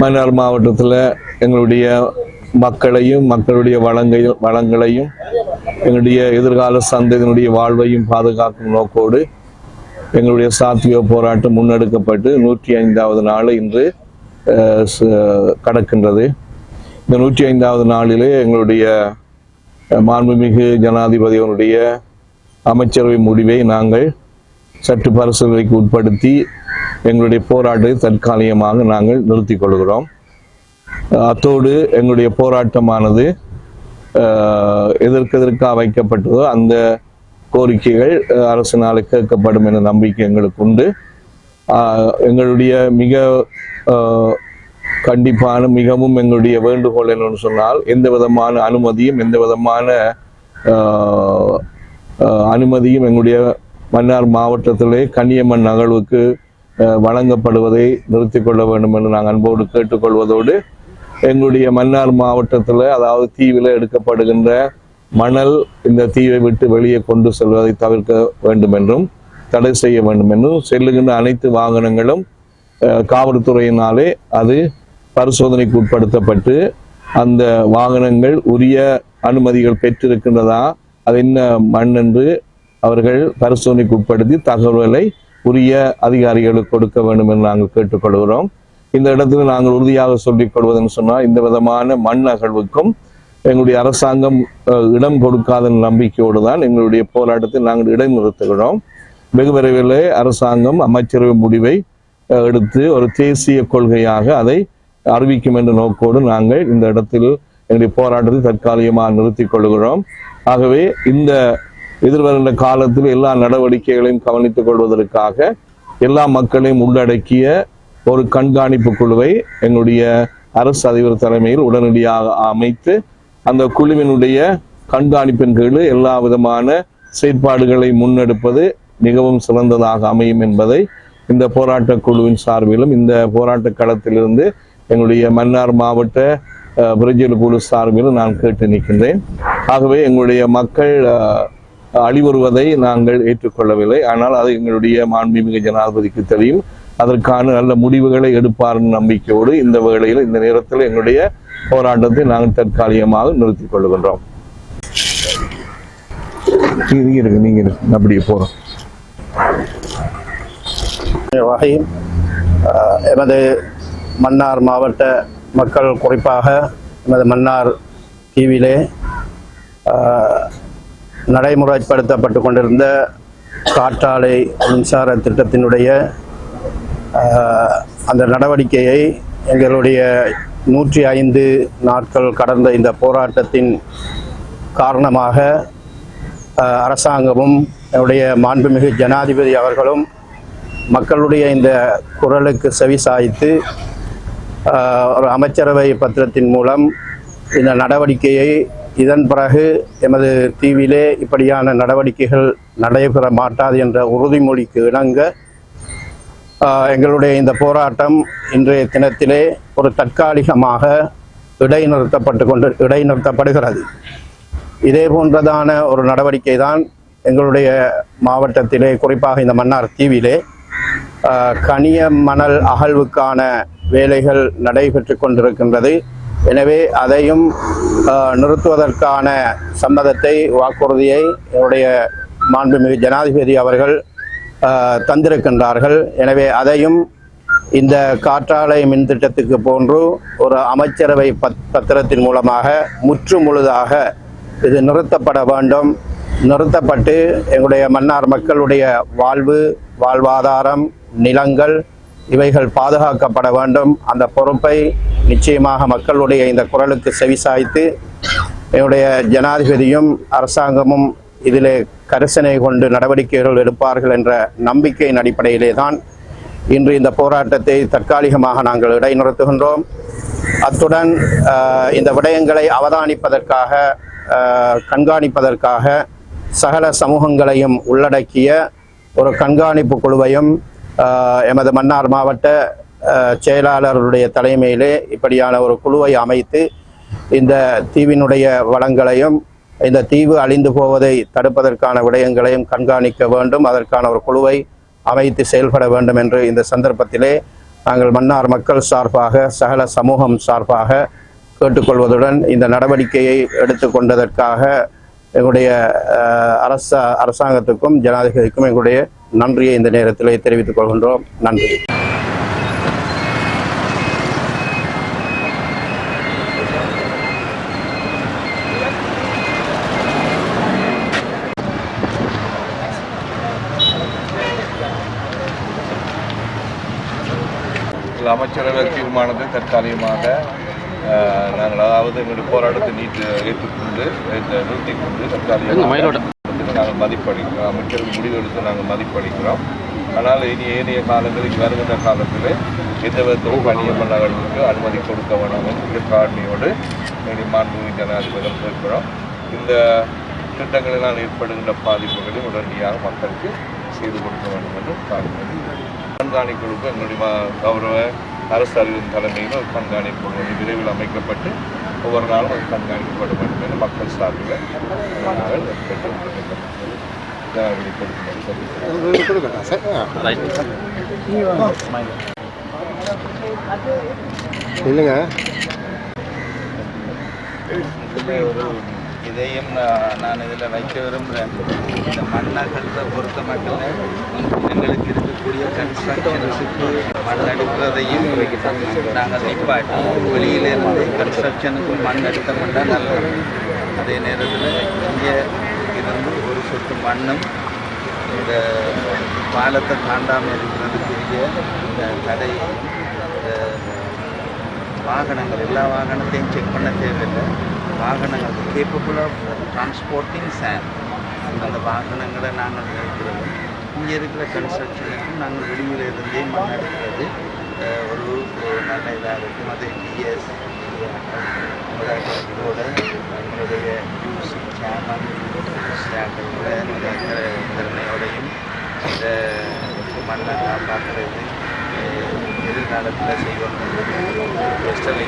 மன்னார் மாவட்டத்தில் எங்களுடைய மக்களையும் மக்களுடைய வளங்கையும் வளங்களையும் எங்களுடைய எதிர்கால சந்ததியினுடைய வாழ்வையும் பாதுகாக்கும் நோக்கோடு எங்களுடைய சாத்திய போராட்டம் முன்னெடுக்கப்பட்டு நூற்றி ஐந்தாவது நாள் இன்று கடக்கின்றது. இந்த நூற்றி ஐந்தாவது நாளிலே எங்களுடைய மாண்புமிகு ஜனாதிபதியினுடைய அமைச்சரவை முடிவை நாங்கள் சற்று பரிசீலனைக்கு உட்படுத்தி எங்களுடைய போராட்டத்தை தற்காலிகமாக நாங்கள் நிறுத்தி கொள்கிறோம். அத்தோடு எங்களுடைய போராட்டமானது எதற்கெதற்காக வைக்கப்பட்டதோ அந்த கோரிக்கைகள் அரசினால் கேட்கப்படும் என்ற நம்பிக்கை எங்களுக்கு உண்டு. எங்களுடைய மிக கண்டிப்பான மிகவும் எங்களுடைய வேண்டுகோள் என்னன்னு சொன்னால் எந்த விதமான அனுமதியும் எந்த விதமான அனுமதியும் எங்களுடைய மன்னார் மாவட்டத்திலே கன்னியம்மன் நகழ்வுக்கு வழங்கப்படுவதை நிறுத்திக் கொள்ள வேண்டும் என்று நாங்கள் அன்போடு கேட்டுக்கொள்வதோடு எங்களுடைய மன்னார் மாவட்டத்தில் அதாவது தீவில் எடுக்கப்படுகின்ற மணல் இந்த தீவை விட்டு வெளியே கொண்டு செல்வதை தவிர்க்க வேண்டும் என்றும் தடை செய்ய வேண்டும் என்றும் செல்லுகின்ற அனைத்து வாகனங்களும் காவல்துறையினாலே அது பரிசோதனைக்கு உட்படுத்தப்பட்டு அந்த வாகனங்கள் உரிய அனுமதிகள் பெற்றிருக்கின்றதா அது என்ன மண் என்று அவர்கள் பரிசோதனைக்கு உட்படுத்தி தகவல்களை உரிய அதிகாரிகளுக்கு கொடுக்க வேண்டும் என்று நாங்கள் கேட்டுக்கொள்கிறோம். இந்த இடத்துல நாங்கள் உறுதியாக சொல்லிக் கொள்வதுன்னு சொன்னால் இந்த விதமான மண் அகழ்வுக்கும் எங்களுடைய அரசாங்கம் இடம் கொடுக்காத நம்பிக்கையோடு தான் எங்களுடைய போராட்டத்தை நாங்கள் இடைநிறுத்துகிறோம். வெகு விரைவிலே அரசாங்கம் அமைச்சரவை முடிவை எடுத்து ஒரு தேசிய கொள்கையாக அதை அறிவிக்கும் என்ற நோக்கோடு நாங்கள் இந்த இடத்தில் எங்களுடைய போராட்டத்தை தற்காலிகமாக நிறுத்திக் கொள்கிறோம். ஆகவே இந்த எதிர்வருகின்ற காலத்தில் எல்லா நடவடிக்கைகளையும் கவனித்துக் கொள்வதற்காக எல்லா மக்களையும் உள்ளடக்கிய ஒரு கண்காணிப்பு குழுவை எங்களுடைய அரசு அதிபர் தலைமையில் உடனடியாக அமைத்து அந்த குழுவினுடைய கண்காணிப்பின் கீழ் எல்லா விதமான செயற்பாடுகளை முன்னெடுப்பது மிகவும் சிறந்ததாக அமையும் என்பதை இந்த போராட்ட குழுவின் சார்பிலும் இந்த போராட்ட களத்திலிருந்து எங்களுடைய மன்னார் மாவட்ட அஹ், பிரஜல் குழு சார்பிலும் நான் கேட்டு நிற்கின்றேன். ஆகவே எங்களுடைய மக்கள் அழிவருவதை அழிவுறுவதை நாங்கள் ஏற்றுக்கொள்ளவில்லை. ஆனால் அது எங்களுடைய மாண்புமிகு ஜனாதிபதிக்கு தெரியும். அதற்கான நல்ல முடிவுகளை எடுப்பார் நம்பிக்கையோடு இந்த வேளையில் இந்த நேரத்தில் எங்களுடைய போராட்டத்தை நாங்கள் தற்காலிகமாக நிறுத்திக் கொள்கின்றோம் நீங்க இருக்கு நீங்க இருக்கு அப்படியே போறோம். வகையில் எமது மன்னார் மாவட்ட மக்கள் குறிப்பாக எமது மன்னார் தீவிலே நடைமுறைப்படுத்தப்பட்டு கொண்டிருந்த காற்றாலை மின்சார திட்டத்தினுடைய அந்த நடவடிக்கையை எங்களுடைய நூற்றி ஐந்து நாட்கள் கடந்த இந்த போராட்டத்தின் காரணமாக அரசாங்கமும் என்னுடைய மாண்புமிகு ஜனாதிபதி அவர்களும் மக்களுடைய இந்த குரலுக்கு செவி சாய்த்து ஒரு அமைச்சரவை பத்திரத்தின் மூலம் இந்த நடவடிக்கையை இதன் பிறகு எமது தீவிலே இப்படியான நடவடிக்கைகள் நடைபெற மாட்டாது என்ற உறுதிமொழிக்கு இணங்க எங்களுடைய இந்த போராட்டம் இன்றைய தினத்திலே ஒரு தற்காலிகமாக இடைநிறுத்தப்பட்டு கொண்டு இடைநிறுத்தப்படுகிறது இதே போன்றதான ஒரு நடவடிக்கை தான் எங்களுடைய மாவட்டத்திலே குறிப்பாக இந்த மன்னார் தீவிலே கனிய மணல் அகழ்வுக்கான வேலைகள் நடைபெற்று கொண்டிருக்கின்றது. எனவே அதையும் நிறுத்துவதற்கான சம்மதத்தை வாக்குறுதியை என்னுடைய மாண்புமிகு ஜனாதிபதி அவர்கள் தந்திருக்கின்றார்கள். எனவே அதையும் இந்த காற்றாலை மின் திட்டத்துக்கு போன்று ஒரு அமைச்சரவை பத் பத்திரத்தின் மூலமாக முற்று முழுதாக இது நிறுத்தப்பட வேண்டும். நிறுத்தப்பட்டு எங்களுடைய மன்னார் மக்களுடைய வாழ்வு வாழ்வாதாரம் நிலங்கள் இவைகள் பாதுகாக்கப்பட வேண்டும். அந்த பொறுப்பை நிச்சயமாக மக்களுடைய இந்த குரலுக்கு செவிசாய்த்து என்னுடைய ஜனாதிபதியும் அரசாங்கமும் இதிலே கரிசனை கொண்டு நடவடிக்கைகள் எடுப்பார்கள் என்ற நம்பிக்கையின் அடிப்படையிலே தான் இன்று இந்த போராட்டத்தை தற்காலிகமாக நாங்கள் இடைநிறுத்துகின்றோம் அத்துடன் இந்த விடயங்களை அவதானிப்பதற்காக கண்காணிப்பதற்காக சகல சமூகங்களையும் உள்ளடக்கிய ஒரு கண்காணிப்பு குழுவையும் எமது மன்னார் மாவட்ட செயலாளர்களுடைய செயலாளருடைய தலைமையிலே இப்படியான ஒரு குழுவை அமைத்து இந்த தீவினுடைய வளங்களையும் இந்த தீவு அழிந்து போவதை தடுப்பதற்கான விடயங்களையும் கண்காணிக்க வேண்டும். அதற்கான ஒரு குழுவை அமைத்து செயல்பட வேண்டும் என்று இந்த சந்தர்ப்பத்திலே நாங்கள் மன்னார் மக்கள் சார்பாக சகல சமூகம் சார்பாக கேட்டுக்கொள்வதுடன் இந்த நடவடிக்கையை எடுத்துக்கொண்டதற்காக எங்களுடைய அரச அரசாங்கத்துக்கும் ஜனாதிபதிக்கும் எங்களுடைய நன்றியை இந்த நேரத்திலே தெரிவித்துக் கொள்கின்றோம். நன்றி. இந்த அமைச்சரவை தீர்மானத்தை தற்காலிகமாக நாங்கள் அதாவது எங்களுடைய போராட்டத்தை நீட்டு ஏற்றுக்கொண்டு இதை நிறுத்திக் கொண்டு தற்காலிகமாக நாங்கள் மதிப்பளிக்கிறோம் அமைச்சர்கள் முடிவெடுத்து நாங்கள் மதிப்பளிக்கிறோம். ஆனால் இனி ஏனைய காலங்களில் வருகின்ற காலத்தில் எந்த விதத்திலும் பணிய மன்னர்களுக்கு அனுமதி கொடுக்க வேண்டாம் என்ற காரணியோடு மாண்புமிகு ஜனாதிபதி கேட்கிறோம். இந்த திட்டங்களினால் ஏற்படுகின்ற பாதிப்புகளை உடனடியாக மக்களுக்கு செய்து கொடுக்க வேண்டும் என்று காண்பது கண்காணிப்புகளுக்கு எங்களுடைய கௌரவ அரசு அறிவின் தலைமையில் ஒரு கண்காணிப்பு விரைவில் அமைக்கப்பட்டு ஒவ்வொரு நாளும் அது கண்காணிக்கப்பட வேண்டும் என்று மக்கள் சார்பில் நாங்கள் இல்லைங்க ஒரு இதையும் நான் நான் இதில் வைக்க விரும்புகிறேன். இந்த மண்ணகத்தை பொறுத்த மட்டும் எங்களுக்கு இருக்கக்கூடிய கன்ஸ்ட்ரக்ஷன்ஸுக்கு மண் எடுக்கிறதையும் நாங்கள் நிப்பாட்டி வெளியிலிருந்து கன்ஸ்ட்ரக்ஷனுக்கு மண் எடுத்தோம்னா நல்லது அதே நேரத்தில் இங்கே இருந்து ஒரு சொட்டு மண்ணும் இந்த பாலத்தை தாண்டாமல் இருக்கிறதுக்குரிய இந்த தடை இந்த வாகனங்கள் எல்லா வாகனத்தையும் செக் பண்ண தேவையில்லை. வாகனங்கள் கேப்பபிள் ஆஃப் டிரான்ஸ்போர்ட்டிங் சேன் அந்த வாகனங்களை நாங்கள் இருக்கிறது இங்கே இருக்கிற கன்ஸ்ட்ரக்ஷனுக்கும் நாங்கள் வெளியில் இருந்தே மண் எடுக்கிறது. ஒரு நல்ல இதாக இருக்கும் அது டிஎஸ் இதோட எங்களுடைய சேனல் சேமன் திறமையோடையும் இந்த மண்ணை காப்பாற்றுறது எதிர்காலத்தில் செய்வோம் வெஸ்டர்ன்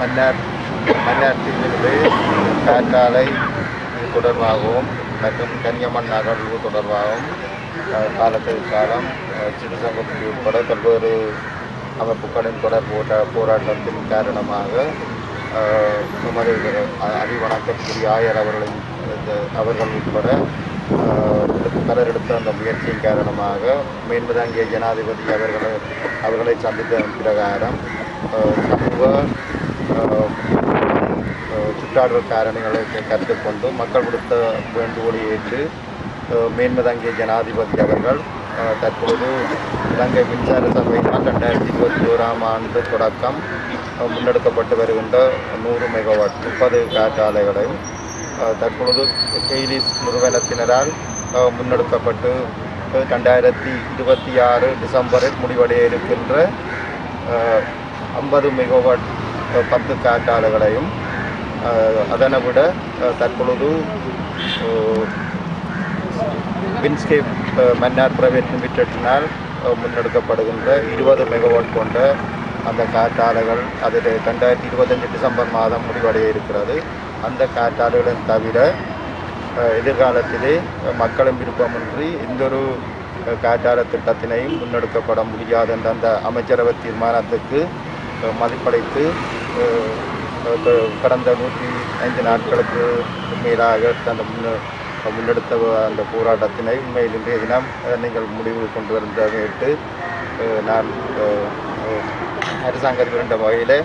மன்னார் மன்னார் தீவிலிருந்து காற்றாலை தொடர்பாகவும் மற்றும் கனியம்மன் அகழ்வு தொடர்பாகவும் காலத்தில் காலம் சிறுசங்கத்தில் உட்பட பல்வேறு அமைப்புகளின் தொடர் போட்ட போராட்டத்தின் காரணமாக அஹ், அறிவணக்கத்திற்குரிய ஆயர் அவர்களின் இந்த- அவர்கள் உட்பட பலர் எடுத்த அந்த முயற்சியின் காரணமாக மேன்மதாங்கிய ஜனாதிபதி அவர்களை அவர்களை சந்தித்த பிரகாரம் சமூக சுற்றாடல் காரணிகளை கருத்தில் கொண்டு மக்கள் கொடுத்த வேண்டுகோளை ஏற்று அஹ், மேன்மதாங்கிய ஜனாதிபதி அவர்கள் தற்பொழுது இலங்கை மின்சார சபையினால் ரெண்டாயிரத்தி இருபத்தி ஓராம் ஆண்டு தொடக்கம் முன்னெடுக்கப்பட்டு வருகின்ற நூறு மெகாவாட் முப்பது காற்றாலைகளையும் தற்பொழுது கெய்லிஸ் நிறுவனத்தினரால் முன்னெடுக்கப்பட்டு ரெண்டாயிரத்தி இருபத்தி ஆறு டிசம்பரில் முடிவடைய இருக்கின்ற ஐம்பது மெகாவாட் பத்து காற்றாலைகளையும் அதனை விட தற்பொழுது வின்ஸ்கேப் மன்னார் பிரைவேட் லிமிடெட்டினால் முன்னெடுக்கப்படுகின்ற இருபது மெகாவாட் கொண்ட அந்த காற்றாலைகள் அது ரெண்டாயிரத்தி இருபத்தஞ்சு டிசம்பர் மாதம் முடிவடைய இருக்கிறது. அந்த காற்றாலைகளும் தவிர எதிர்காலத்திலே மக்களும் விருப்பமின்றி எந்தொரு காற்றாலை திட்டத்தினையும் முன்னெடுக்கப்பட முடியாது என்ற அந்த அமைச்சரவை தீர்மானத்துக்கு மதிப்படைத்து கடந்த நூற்றி ஐந்து நாட்களுக்கு உண்மையிலாக அந்த முன்ன முன்னெடுத்த அந்த போராட்டத்தினை உண்மையில் இன்றைய தினம் நீங்கள் முடிவு கொண்டு வந்தமையிட்டு அஹ், நான் அரசாங்கம் அஹ், வகையில்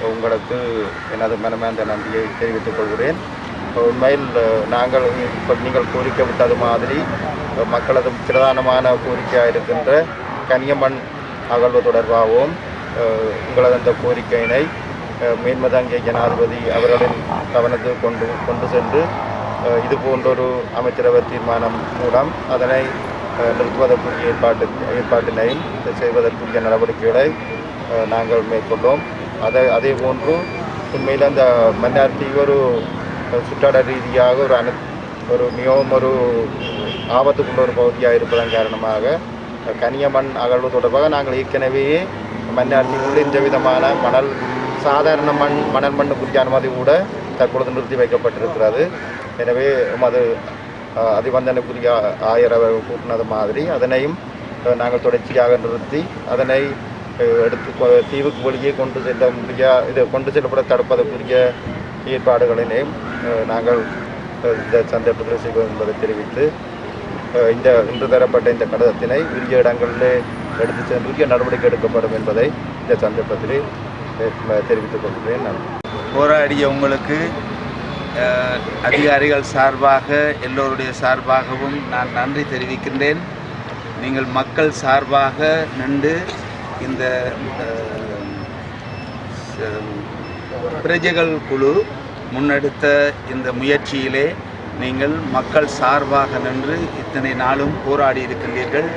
உங்களுக்கு எனது மனமார்ந்த நன்றியை தெரிவித்துக் கொள்கிறேன். உண்மையில் நாங்கள் இப்போ நீங்கள் கோரிக்கை விட்டது மாதிரி மக்களது பிரதானமான கோரிக்கையாக இருக்கின்ற கனியமண் அகழ்வு தொடர்பாகவும் உங்களது அந்த கோரிக்கையினை மேன்மதாங்கிய ஜனாதிபதி அவர்களின் கவனத்தை கொண்டு கொண்டு சென்று இது போன்றொரு அமைச்சரவை தீர்மானம் மூலம் அதனை நிறுத்துவதற்குரிய ஏற்பாட்டு ஏற்பாட்டினையும் செய்வதற்குரிய நடவடிக்கைகளை நாங்கள் மேற்கொண்டோம். அதை அதே போன்று உண்மையில் அந்த மன்னார் தீவு ஒரு சுற்றாட ரீதியாக ஒரு அனு ஒரு மிகவும் ஒரு ஆபத்துக்குள்ள ஒரு பகுதியாக இருப்பதன் காரணமாக கனிய மண் அகழ்வு தொடர்பாக நாங்கள் ஏற்கனவே மன்னார் தீவில் விதமான மணல் சாதாரண மண் மணல் மண் குறித்த அனுமதி கூட தற்பொழுது நிறுத்தி வைக்கப்பட்டிருக்கிறது. எனவே அது அஹ், அதிவந்தனுக்குரிய ஆயர் அவர் கூட்டினது மாதிரி அதனையும் நாங்கள் தொடர்ச்சியாக நிறுத்தி அதனை எடுத்து தீவுக்கு வெளியே கொண்டு செல்ல முடியா இது கொண்டு செல்லப்பட தடுப்பதற்குரிய ஏற்பாடுகளினையும் நாங்கள் இந்த சந்தர்ப்பத்தில் செய்வோம் என்பதை தெரிவித்து இந்த இன்று தரப்பட்ட இந்த கடிதத்தினை உரிய இடங்களில் எடுத்து சென்று உரிய நடவடிக்கை எடுக்கப்படும் என்பதை இந்த சந்தர்ப்பத்திலே தெரிவித்துக் கொள்கிறேன் நன்றி போராடிய உங்களுக்கு அதிகாரிகள் சார்பாக எல்லோருடைய சார்பாகவும் நான் நன்றி தெரிவிக்கின்றேன். நீங்கள் மக்கள் சார்பாக நின்று இந்த பிரஜைகள் குழு முன்னெடுத்த இந்த முயற்சியிலே நீங்கள் மக்கள் சார்பாக நின்று இத்தனை நாளும் போராடி இருக்கின்றீர்கள்.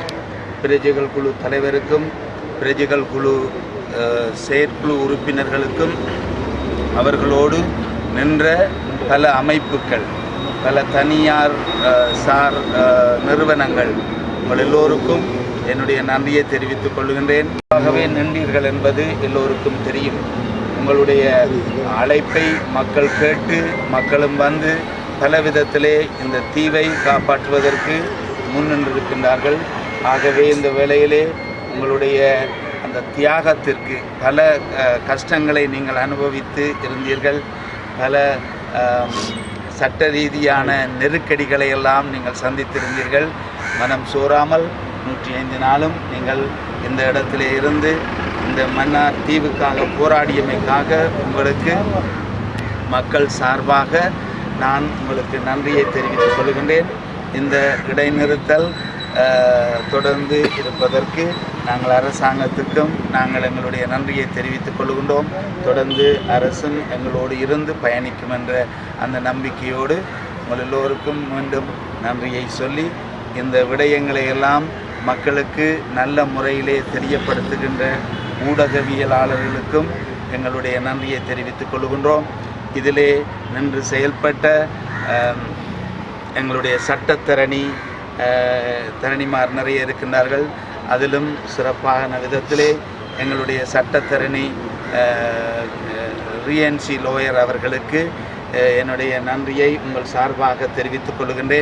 பிரஜைகள் குழு தலைவருக்கும் பிரஜைகள் குழு செயற்குழு உறுப்பினர்களுக்கும் அவர்களோடு நின்ற பல அமைப்புகள் பல தனியார் சார் நிறுவனங்கள் உங்கள் எல்லோருக்கும் என்னுடைய நன்றியை தெரிவித்துக் கொள்கின்றேன். ஆகவே நின்றீர்கள் என்பது எல்லோருக்கும் தெரியும். உங்களுடைய அழைப்பை மக்கள் கேட்டு மக்களும் வந்து பல விதத்திலே இந்த தீவை காப்பாற்றுவதற்கு முன்னின்றிருக்கின்றார்கள் ஆகவே இந்த வேளையிலே உங்களுடைய அந்த தியாகத்திற்கு பல கஷ்டங்களை நீங்கள் அனுபவித்து இருந்தீர்கள். பல சட்ட ரீதியான நெருக்கடிகளை எல்லாம் நீங்கள் சந்தித்திருந்தீர்கள் மனம் சோறாமல் நூற்றி ஐந்து நாளும் நீங்கள் இந்த இடத்திலே இருந்து இந்த மன்னார் தீவுக்காக போராடியமைக்காக உங்களுக்கு மக்கள் சார்பாக நான் உங்களுக்கு நன்றியை தெரிவித்துக் கொள்கின்றேன். இந்த இடைநிறுத்தல் தொடர்ந்து இருப்பதற்கு நாங்கள் அரசாங்கத்துக்கும் நாங்கள் எங்களுடைய நன்றியை தெரிவித்துக் கொள்கின்றோம். தொடர்ந்து அரசும் எங்களோடு இருந்து பயணிக்கும் என்ற அந்த நம்பிக்கையோடு உங்கள் எல்லோருக்கும் மீண்டும் நன்றியை சொல்லி இந்த விடயங்களை எல்லாம் மக்களுக்கு நல்ல முறையிலே தெரியப்படுத்துகின்ற ஊடகவியலாளர்களுக்கும் எங்களுடைய நன்றியை தெரிவித்துக் கொள்கின்றோம். இதிலே நின்று செயல்பட்ட எங்களுடைய சட்டத்தரணி தரணிமார் நிறைய இருக்கின்றார்கள். அதிலும் சிறப்பான விதத்திலே எங்களுடைய சட்டத்தரணி ரியன்சி லோயர் அவர்களுக்கு என்னுடைய நன்றியை உங்கள் சார்பாக தெரிவித்துக் கொள்கின்றேன்.